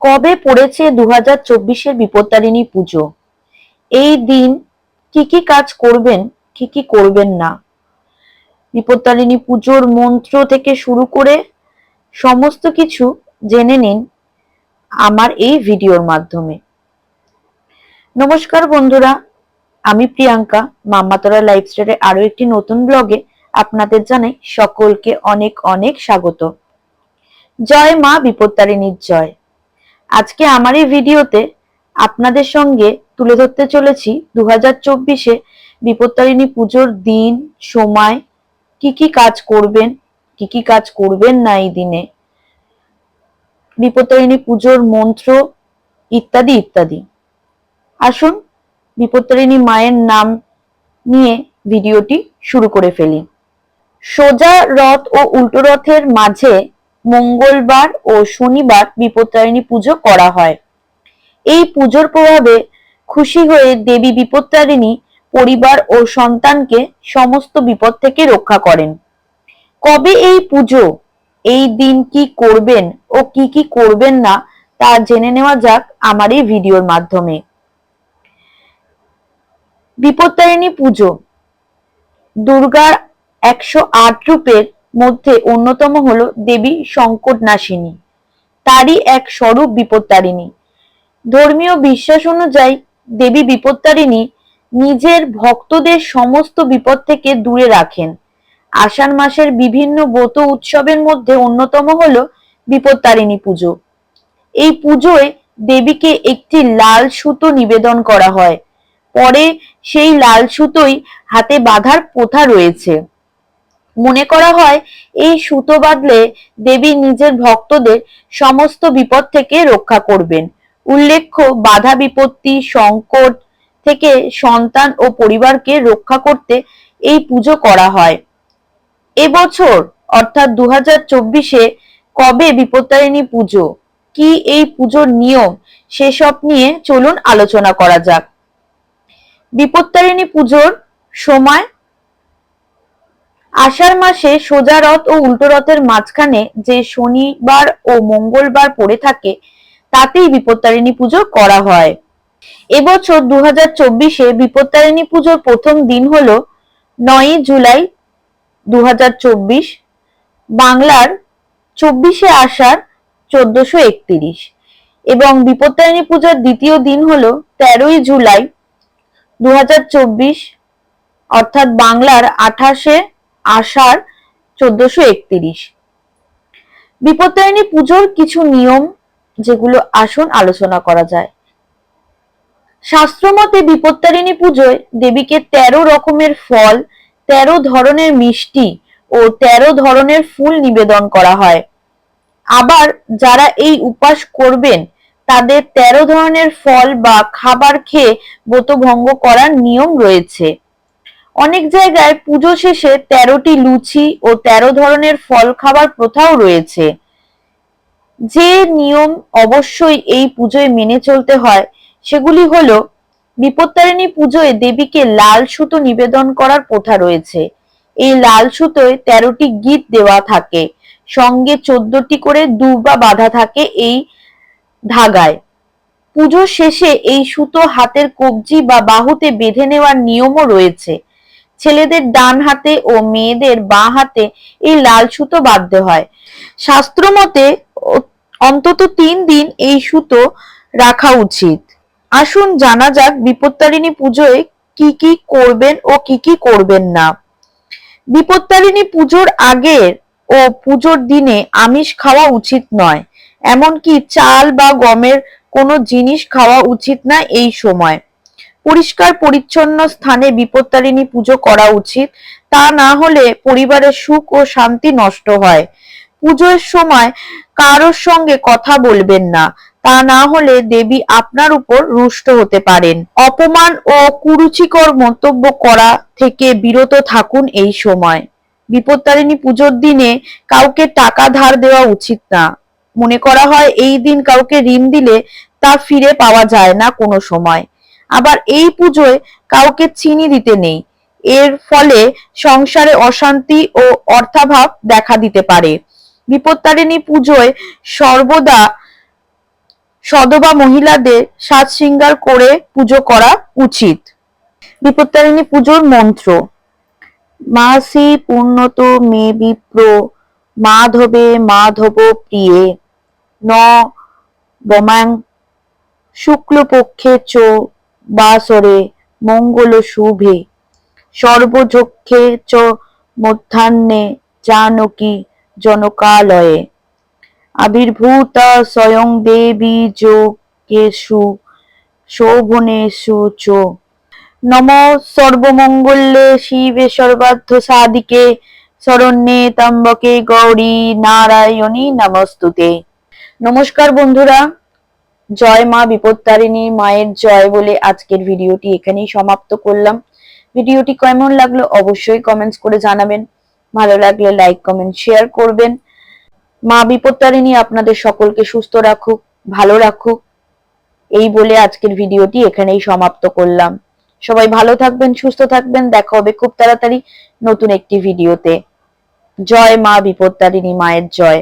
কবে পড়েছে দু হাজার চব্বিশের বিপত্তারিণী পুজো? এই দিন কি কি কাজ করবেন, কি কি করবেন না? বিপত্তারিণী পুজোর মন্ত্র থেকে শুরু করে সমস্ত কিছু জেনে নিন আমার এই ভিডিওর মাধ্যমে। নমস্কার বন্ধুরা, আমি প্রিয়াঙ্কা মাম্মাতরা লাইফস্টাইলের আরও একটি নতুন ব্লগে আপনাদের জানাই সকলকে অনেক অনেক স্বাগত। জয় মা বিপত্তারিণীর জয়। আজকে আমার এই ভিডিওতে আপনাদের সঙ্গে তুলে ধরতে চলেছি দু হাজার চব্বিশে বিপত্তারিণী পুজোর দিন, সময়, কি কি কাজ করবেন, কি কি কাজ করবেন না এই দিনে, বিপত্তারিণী পুজোর মন্ত্র ইত্যাদি ইত্যাদি। আসুন বিপত্তারিণী মায়ের নাম নিয়ে ভিডিওটি শুরু করে ফেলি। সোজা রথ ও উল্টো রথের মাঝে মঙ্গলবার ও শনিবার বিপত্তারিণী পুজো করা হয়। এই পুজোর প্রভাবে খুশি হয়ে দেবী বিপত্তারিণী পরিবার ও সন্তানকে সমস্ত বিপদ থেকে রক্ষা করেন। কবে এই পুজো, এই দিন কি করবেন ও কি কি করবেন না তা জেনে নেওয়া যাক আমার এই ভিডিওর মাধ্যমে। বিপত্তারিণী পুজো, দুর্গার একশো আট রূপের মধ্যে অন্যতম হলো দেবী সংকট নাশিনী তারই এক স্বরূপ বিপত্তারিণী। ধর্মীয় বিশ্বাস অনুযায়ী দেবী বিপত্তারিণী নিজের ভক্তদের সমস্ত বিপদ থেকে দূরে রাখেন। আষাঢ় মাসের বিভিন্ন ব্রত উৎসবের মধ্যে অন্যতম হলো বিপত্তারিণী পুজো। এই পুজোয় দেবীকে একটি লাল সুতো নিবেদন করা হয়। পরে সেই লাল সুতোই হাতে বাঁধার প্রথা রয়েছে। মনে করা হয়, এই সুতো বাঁধলে দেবী নিজের ভক্তদের সমস্ত বিপদ থেকে রক্ষা করবেন। উল্লেখ্য, বাধা বিপত্তি, সংকট থেকে সন্তান ও পরিবারকে রক্ষা করতে এই পুজো করা হয়। এবছর অর্থাৎ দু হাজার চব্বিশে কবে বিপত্তারিণী পুজো? কি এই পুজোর নিয়ম? সেসব নিয়ে চলুন আলোচনা করা যাক। বিপত্তারিণী পুজোর সময় আষাঢ় মাসে সোজা রথ ও উল্টো রথের মাঝখানে যে শনিবার ও মঙ্গলবার পড়ে থাকে, তাতেই বিপত্তারিণী পুজো করা হয়। এবছর দু হাজার চব্বিশে বিপত্তারিণী পুজোর প্রথম দিন হল নয়ই জুলাই দু হাজার চব্বিশ, বাংলার চব্বিশে আষাঢ় চোদ্দশো একত্রিশ এবং বিপত্তারিণী পূজার দ্বিতীয় দিন হল তেরোই জুলাই দু হাজার চব্বিশ, অর্থাৎ বাংলার আঠাশে আষাঢ় চোদ্দশো একত্রিশ। বিপত্তারিণী পুজোর কিছু নিয়ম যেগুলো আসুন আলোচনা করা যায়। শাস্ত্রমতে বিপত্তারিণী পুজোয় দেবীকে তেরো রকমের ফল, তেরো ধরনের মিষ্টি ও তেরো ধরনের ফুল নিবেদন করা হয়। আবার যারা এই উপাস করবেন, তাদের তেরো ধরনের ফল বা খাবার খেয়ে ব্রত ভঙ্গ করার নিয়ম রয়েছে। অনেক জায়গায় পুজো শেষে তেরোটি লুচি ও তেরো ধরনের ফল খাবার প্রথাও রয়েছে। যে নিয়ম অবশ্যই এই পুজোয় মেনে চলতে হয়, সেগুলি হলো, বিপত্তারিণী পুজোয় দেবীকে লাল সুতো নিবেদন করার প্রথা রয়েছে। এই লাল সুতোয় তেরোটি গীত দেওয়া থাকে, সঙ্গে চোদ্দটি করে দুর্বা বাঁধা থাকে এই ধাগায়। পুজো শেষে এই সুতো হাতের কবজি বা বাহুতে বেঁধে নেওয়ার নিয়মও রয়েছে। ছেলেদের ডান হাতে ও মেয়েদের বাঁ হাতে এই লাল সুতো বাঁধতে হয়। শাস্ত্র মতে, অন্তত তিন দিন এই সুতো রাখা উচিত। আসুন জানা যাক বিপত্তারিণী পুজোয় কি কি করবেন ও কি কি করবেন না। বিপত্তারিণী পুজোর আগের ও পুজোর দিনে আমিষ খাওয়া উচিত নয়, এমনকি চাল বা গমের কোনো জিনিস খাওয়া উচিত না এই সময়। পরিষ্কার পরিচ্ছন্ন স্থানে বিপত্তারিণী পুজো করা উচিত। তা না হলে পরিবারের সুখ ও শান্তি নষ্ট হয়। পুজোর সময় কারোর সঙ্গে কথা বলবেন না। তা না হলে দেবী আপনার উপর রুষ্ট হতে পারেন। অপমান ও কুরুচিকর মন্তব্য করা থেকে বিরত থাকুন এই সময়। বিপত্তারিণী পুজোর দিনে কাউকে টাকা ধার দেওয়া উচিত না। মনে করা হয়, এই দিন কাউকে ঋণ দিলে তা ফিরে পাওয়া যায় না কোনো সময়। আবার এই পুজোয় কাউকে চিনি দিতে নেই। এর ফলে সংসারে অশান্তি ও অর্থাভাব দেখা দিতে পারে। বিপত্তারিণী পুজোয় সর্বদা সদবা মহিলাদের সাজ শৃঙ্গার করে পুজো করা উচিত। বিপত্তারিণী পুজোর মন্ত্র, মাসি পূর্ণত মে বিপ্র, মাধবে মাধব প্রিয়ে, ন বমাং শুক্লপক্ষে চ বাসরে মঙ্গল শুভে। সর্বযক্ষে চ মধ্যাহ্নে জানকী জনকালয়ে। আবির্ভূতা স্বয়ং দেবী যোগেষু শোভনেষু চ। নম সর্বমঙ্গলে শিবে সর্বার্থ সাদিকে শরণ্যে তাম্বকে গৌরী নারায়ণী নমস্তুতে। নমস্কার বন্ধুরা। জয় মা বিপত্তারিণী মায়ের জয় বলে আজকের ভিডিওটি এখানেই সমাপ্ত করলাম। ভিডিওটি কেমন লাগল অবশ্যই কমেন্টস করে জানাবেন। ভালো লাগলে লাইক কমেন্ট শেয়ার করবেন। মা বিপত্তারিণী আপনাদের সকলকে সুস্থ রাখুক, ভালো রাখুক। এই বলে আজকের ভিডিওটি এখানেই সমাপ্ত করলাম। সবাই ভালো থাকবেন, সুস্থ থাকবেন। দেখা হবে খুব তাড়াতাড়ি নতুন একটি ভিডিওতে। জয় মা বিপত্তারিণী মায়ের জয়।